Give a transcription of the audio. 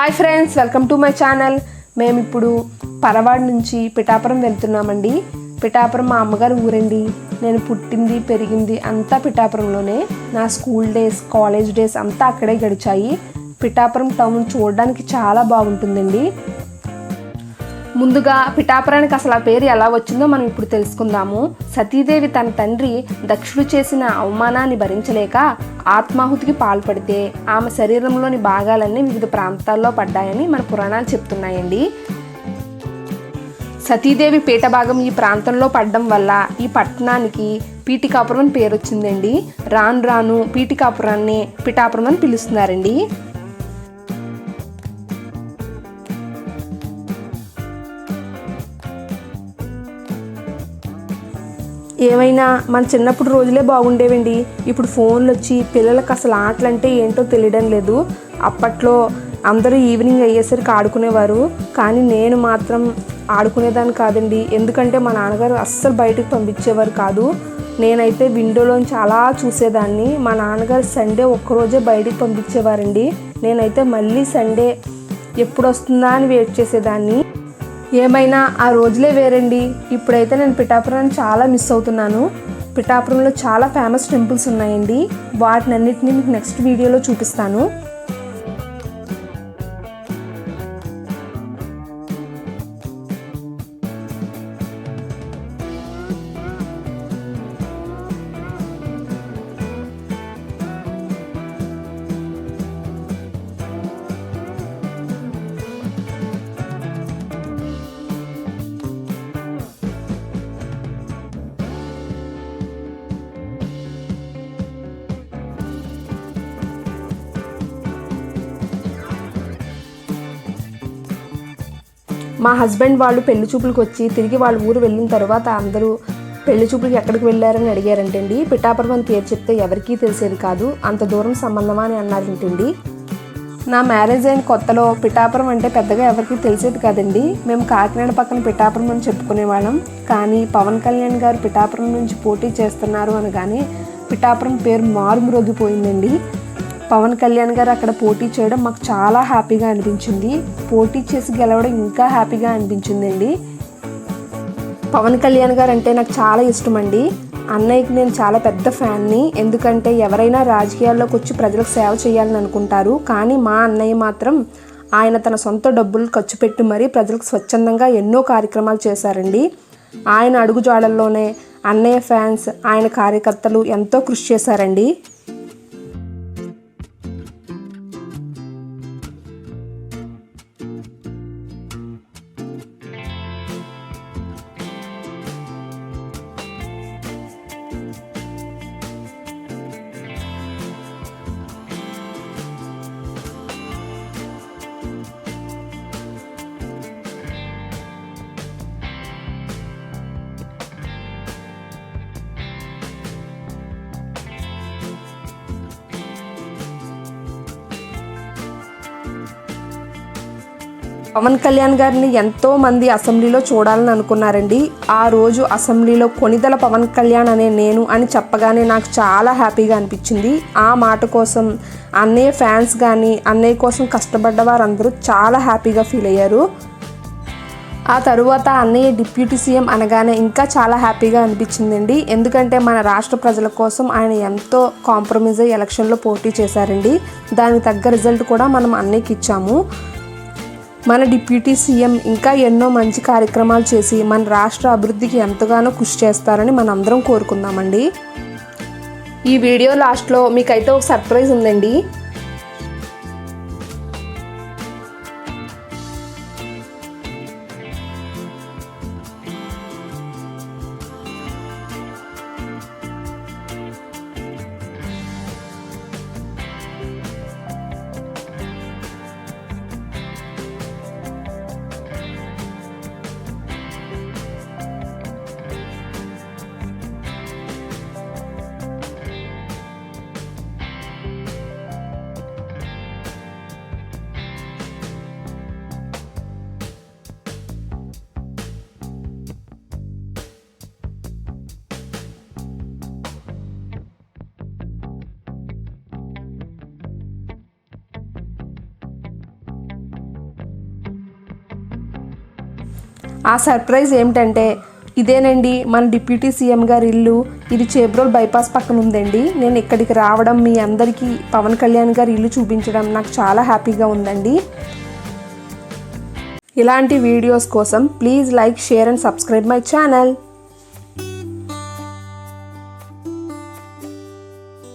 Hi friends welcome to my channel. మేము ఇప్పుడు పరవాడ నుంచి పిఠాపురం వెళ్తున్నామండి. పిఠాపురం మా అమ్మగారు ఊరండి. నేను పుట్టింది పెరిగింది అంతా పిఠాపురంలోనే. నా స్కూల్ డేస్ కాలేజ్ డేస్ అంతా అక్కడే గడిచాయి. పిఠాపురం టౌన్ చూడడానికి చాలా బాగుంటుందండి. ముందుగా పిఠాపురానికి అసలు ఆ పేరు ఎలా వచ్చిందో మనం ఇప్పుడు తెలుసుకుందాము. సతీదేవి తన తండ్రి దక్షుడు చేసిన అవమానాన్ని భరించలేక ఆత్మాహుతికి పాల్పడితే ఆమె శరీరంలోని భాగాలన్నీ వివిధ ప్రాంతాల్లో పడ్డాయని మన పురాణాలు చెప్తున్నాయండి. సతీదేవి పీఠ భాగం ఈ ప్రాంతంలో పడడం వల్ల ఈ పట్టణానికి పీటికాపురం అని పేరు వచ్చిందండి రాను రాను పీటికాపురాన్ని పిఠాపురం అని పిలుస్తున్నారండి. ఏమైనా మన చిన్నప్పుడు రోజులే బాగుండేవండి. ఇప్పుడు ఫోన్లు వచ్చి పిల్లలకు అసలు ఆటలు అంటే ఏంటో తెలియడం లేదు. అప్పట్లో అందరూ ఈవినింగ్ అయ్యేసరికి ఆడుకునేవారు. కానీ నేను మాత్రం ఆడుకునేదాన్ని కాదండి. ఎందుకంటే మా నాన్నగారు అస్సలు బయటకు పంపించేవారు కాదు. నేనైతే విండోలోంచి చాలా చూసేదాన్ని. మా నాన్నగారు సండే ఒక్కరోజే బయటికి పంపించేవారండి. నేనైతే మళ్ళీ సండే ఎప్పుడు వస్తుందా అని వెయిట్ చేసేదాన్ని. ఏమైనా ఆ రోజులే వేరండి. ఇప్పుడైతే నేను పిఠాపురాన్ని చాలా మిస్ అవుతున్నాను. పిఠాపురంలో చాలా ఫేమస్ టెంపుల్స్ ఉన్నాయండి. వాటిని మీకు నెక్స్ట్ వీడియోలో చూపిస్తాను. మా హస్బెండ్ వాళ్ళు పెళ్ళి చూపులకు వచ్చి తిరిగి వాళ్ళ ఊరు వెళ్ళిన తర్వాత అందరూ పెళ్ళి చూపులకి ఎక్కడికి వెళ్ళారని అడిగారంటండి. పిఠాపురం అని పేరు చెప్తే ఎవరికీ తెలిసేది కాదు. అంత దూరం సంబంధమా అని అన్నారంటండి. నా మ్యారేజ్ అయిన కొత్తలో పిఠాపురం అంటే పెద్దగా ఎవరికీ తెలిసేది కాదండి. మేము కాకినాడ పక్కన పిఠాపురం అని చెప్పుకునేవాళ్ళం కానీ పవన్ కళ్యాణ్ గారు పిఠాపురం నుంచి పోటీ చేస్తున్నారు అనగానే పిఠాపురం పేరు మారుమ్రోగిపోయిందండి. పవన్ కళ్యాణ్ గారు అక్కడ పోటీ చేయడం మాకు చాలా హ్యాపీగా అనిపించింది. పోటీ చేసి గెలవడం ఇంకా హ్యాపీగా అనిపించిందండి. పవన్ కళ్యాణ్ గారు అంటే నాకు చాలా ఇష్టం అండి అన్నయ్యకి నేను చాలా పెద్ద ఫ్యాన్ని. ఎందుకంటే ఎవరైనా రాజకీయాల్లోకి వచ్చి ప్రజలకు సేవ చేయాలని అనుకుంటారు. కానీ మా అన్నయ్య మాత్రం ఆయన తన సొంత డబ్బులు ఖర్చు పెట్టి మరీ ప్రజలకు స్వచ్ఛందంగా ఎన్నో కార్యక్రమాలు చేశారండి. ఆయన అడుగుజాడల్లోనే అన్నయ్య ఫ్యాన్స్ ఆయన కార్యకర్తలు ఎంతో కృషి చేశారండి. పవన్ కళ్యాణ్ గారిని ఎంతో మంది అసెంబ్లీలో చూడాలని అనుకున్నారండి. ఆ రోజు అసెంబ్లీలో కొనిదల పవన్ కళ్యాణ్ అనే నేను అని చెప్పగానే నాకు చాలా హ్యాపీగా అనిపించింది. ఆ మాట కోసం అన్నయ్య ఫ్యాన్స్ కానీ అన్నయ్య కోసం కష్టపడ్డ వారందరూ చాలా హ్యాపీగా ఫీల్ అయ్యారు. ఆ తరువాత అన్నయ్య డిప్యూటీ సీఎం అనగానే ఇంకా చాలా హ్యాపీగా అనిపించిందండి. ఎందుకంటే మన రాష్ట్ర ప్రజల కోసం ఆయన ఎంతో కాంప్రమైజ్ అయ్యి ఎలక్షన్లో పోటీ చేశారండి. దానికి తగ్గ రిజల్ట్ కూడా మనం అన్నయ్యకి ఇచ్చాము. మన డిప్యూటీ సీఎం ఇంకా ఎన్నో మంచి కార్యక్రమాలు చేసి మన రాష్ట్ర అభివృద్ధికి ఎంతగానో కృషి చేస్తారని మనందరం కోరుకుందామండి. ఈ వీడియో లాస్ట్లో మీకైతే ఒక సర్ప్రైజ్ ఉందండి. ఆ సర్ప్రైజ్ ఏమిటంటే ఇదేనండి మన డిప్యూటీ సీఎం గారి ఇల్లు ఇది చేబ్రోల్ బైపాస్ పక్కన ఉందండి. నేను ఇక్కడికి రావడం మీ అందరికీ పవన్ కళ్యాణ్ గారి ఇల్లు చూపించడం నాకు చాలా హ్యాపీగా ఉందండి. ఇలాంటి వీడియోస్ కోసం please like share and subscribe my channel.